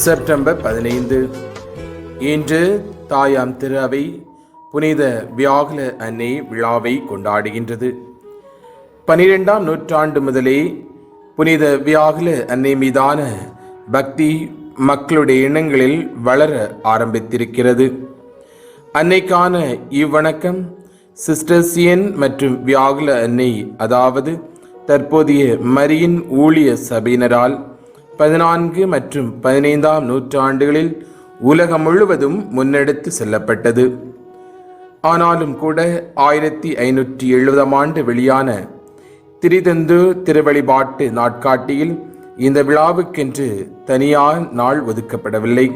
September பதினைந்து. இன்று தாயாம் திரு அவை புனித வியாகுல அன்னை விழாவை கொண்டாடுகின்றது. பனிரெண்டாம் நூற்றாண்டு முதலே புனித வியாகுல அன்னை மீதான பக்தி மக்களுடைய எண்ணங்களில் வளர ஆரம்பித்திருக்கிறது. அன்னைக்கான இவ்வணக்கம் சிஸ்டர்சியன் மற்றும் வியாகுல அன்னை அதாவது தற்போதைய மரியின் ஊழிய சபையினரால் பதினான்கு மற்றும் பதினைந்தாம் நூற்றாண்டுகளில் உலகம் முழுவதும் முன்னெடுத்து செல்லப்பட்டது. ஆனாலும் கூட ஆயிரத்தி ஐநூற்றி எழுபதாம் ஆண்டு வெளியான திரிதந்து திருவழிபாட்டு நாட்காட்டியில் இந்த விழாவுக்கென்று தனியார் நாள் ஒதுக்கப்படவில்லை.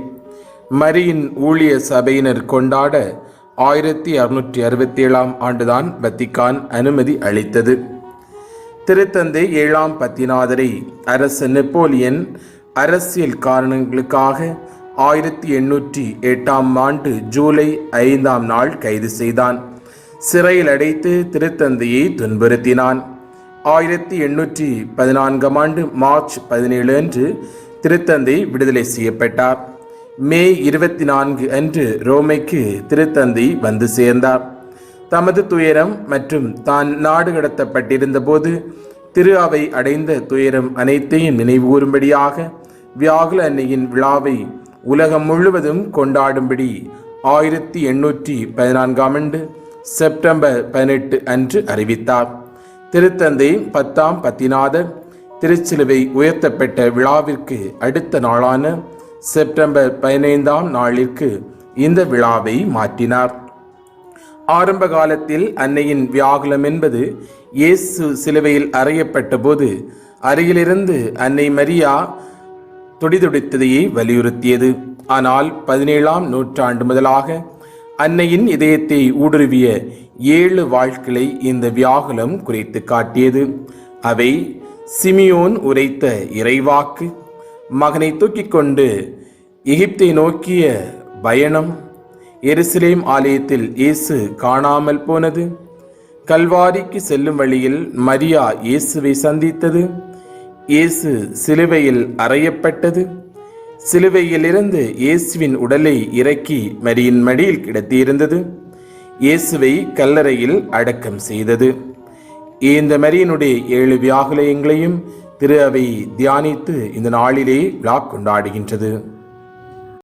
மரியின் ஊழிய சபையினர் கொண்டாட ஆயிரத்தி அறுநூற்றி அறுபத்தி ஏழாம் ஆண்டுதான் வத்திக்கான் அனுமதி அளித்தது. திருத்தந்தை ஏழாம் பத்திநாதரை அரசு நெப்போலியன் அரசியல் காரணங்களுக்காக ஆயிரத்தி எண்ணூற்றி எட்டாம் ஆண்டு ஜூலை ஐந்தாம் நாள் கைது செய்தான். சிறையில் அடைத்து திருத்தந்தையை துன்புறுத்தினான். ஆயிரத்தி எண்ணூற்றி பதினான்காம் ஆண்டு மார்ச் பதினேழு அன்று திருத்தந்தை விடுதலை செய்யப்பட்டார். மே இருபத்தி நான்கு அன்று ரோமைக்கு திருத்தந்தை வந்து சேர்ந்தார். தமது துயரம் மற்றும் தான் நாடு கடத்தப்பட்டிருந்த போது திரு அவை அடைந்த துயரம் அனைத்தையும் நினைவுகூரும்படியாக வியாகுல அன்னையின் விழாவை உலகம் முழுவதும் கொண்டாடும்படி ஆயிரத்தி எண்ணூற்றி பதினான்காம் ஆண்டு செப்டம்பர் பதினெட்டு அன்று அறிவித்தார். திருத்தந்தை பத்தாம் பத்திநாதர் திருச்சிலுவை உயர்த்தப்பட்ட விழாவிற்கு அடுத்த நாளான செப்டம்பர் பதினைந்தாம் நாளிற்கு இந்த விழாவை மாற்றினார். ஆரம்ப காலத்தில் அன்னையின் வியாகுலம் என்பது இயேசு சிலுவையில் அறையப்பட்ட போது அருகிலிருந்து அன்னை மரியா துடிதுடித்ததையே வலியுறுத்தியது. ஆனால் பதினேழாம் நூற்றாண்டு முதலாக அன்னையின் இதயத்தை ஊடுருவிய ஏழு வாழ்க்களை இந்த வியாகுலம் குறைத்து காட்டியது. அவை சிமியோன் உரைத்த இறைவாக்கு மகனை தூக்கிக் கொண்டு எகிப்தை நோக்கிய பயணம் எருசலேம் ஆலயத்தில் இயேசு காணாமல் போனது. கல்வாரிக்கு செல்லும் வழியில் மரியா இயேசுவை சந்தித்தது. இயேசு சிலுவையில் அறையப்பட்டது. சிலுவையிலிருந்து இயேசுவின் உடலை இறக்கி மரியின் மடியில் கிடத்தியிருந்தது. இயேசுவை கல்லறையில் அடக்கம் செய்தது. இந்த மரியனுடைய ஏழு வியாகுலயங்களையும் திரு அவை தியானித்து இந்த நாளிலே விழா கொண்டாடுகின்றது.